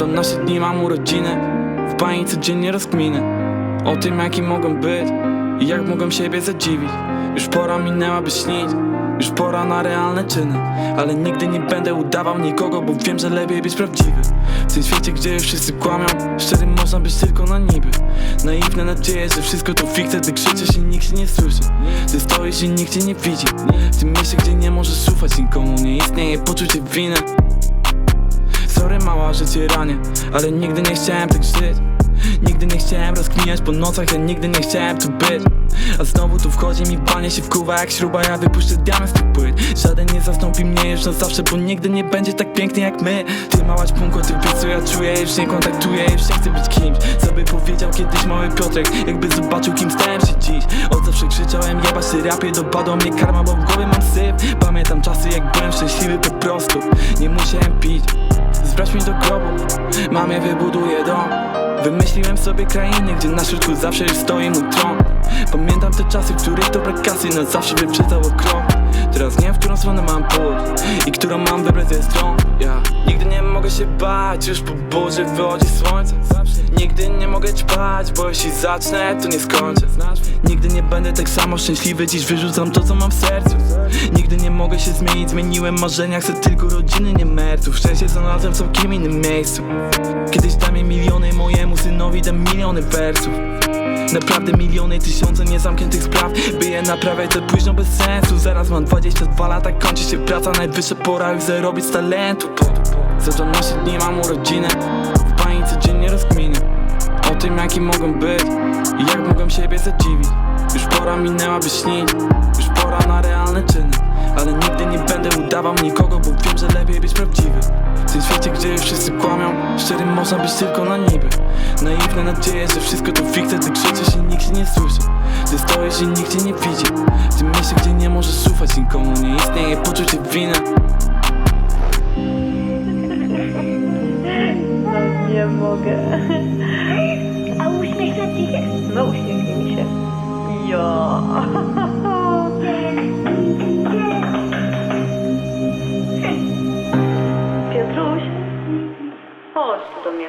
Co 12 dni mam urodziny W bani codziennie rozkminy. O tym jaki mogą być I jak mogą siebie zadziwić. Już pora minęła by śnić Już pora na realne czyny. Ale nigdy nie będę udawał nikogo Bo wiem, że lepiej być prawdziwy. W tym świecie, gdzie wszyscy kłamią Szczerym można być tylko na niby. Naiwne nadzieje, że wszystko to fikcja Ty krzyczysz i nikt się nie słyszy. Ty stoisz i nikt cię nie widzi. W tym mieście, gdzie nie możesz ufać nikomu Nie istnieje poczucie winy Ranię Ale nigdy nie chciałem tak żyć. Nigdy nie chciałem rozkminiać po nocach Ja nigdy nie chciałem tu być. A znowu tu wchodzi mi banie się wkuwa jak śruba Ja wypuszczę diament z tych płyt. Żaden nie zastąpi mnie już na zawsze Bo nigdy nie będzie tak piękny jak my. Ty mała ćpunko, ty wiesz co ja czuję Już nie kontaktuję, już nie chcę być kimś. Co by powiedział kiedyś mały Piotrek Jakby zobaczył kim stałem się dziś. Od zawsze krzyczałem jebać się rapie Dopadła mnie karma, bo w głowie mam syf. Pamiętam czasy jak byłem szczęśliwy po prostu. Nie musiałem pić Zbrać mnie do grobu, mamie wybuduję dom. Wymyśliłem sobie krainy, gdzie na środku zawsze już stoi mój tron. Pamiętam te czasy, w których to brak kasy na zawsze wyprzedzał o krok Teraz nie wiem, w którą stronę mam pójść I którą mam wybrać ze stron ja. Nigdy nie mogę się bać, już po burzy wychodzi słońce. Nigdy nie mogę ćpać, bo jeśli zacznę, to nie skończę. Nigdy nie będę tak samo szczęśliwy, dziś wyrzucam to, co mam w sercu mogę się zmienić, zmieniłem marzenia, chcę tylko rodziny, nie merców Szczęście znalazłem w całkiem innym miejscu. Kiedyś dam je miliony, mojemu synowi dam miliony wersów Naprawdę miliony, tysiące niezamkniętych spraw. By je naprawiać to późno bez sensu. Zaraz mam 22 lata, kończy się praca. Najwyższa pora już zarobić z talentu. Za 12 dni mam urodziny. W bani codziennie rozkminy O tym jaki mogą być I jak mogą siebie zadziwić. Już pora minęła by śnić. Już pora na realne czyny Ale nigdy nie będę udawał nikogo Bo wiem, że lepiej być prawdziwy W tym świecie, gdzie wszyscy kłamią Szczerym można być tylko na niby. Naiwne nadzieje, że wszystko to fikcja Ty krzyczysz i nikt się nie słyszy. Ty stoisz i nikt cię nie widzi. W tym mieście, gdzie nie możesz ufać nikomu Nie istnieje poczucie winy. Nie mogę. A uśmiechać ci się? No uśmiechnij Piotruś, chodź tu do mnie.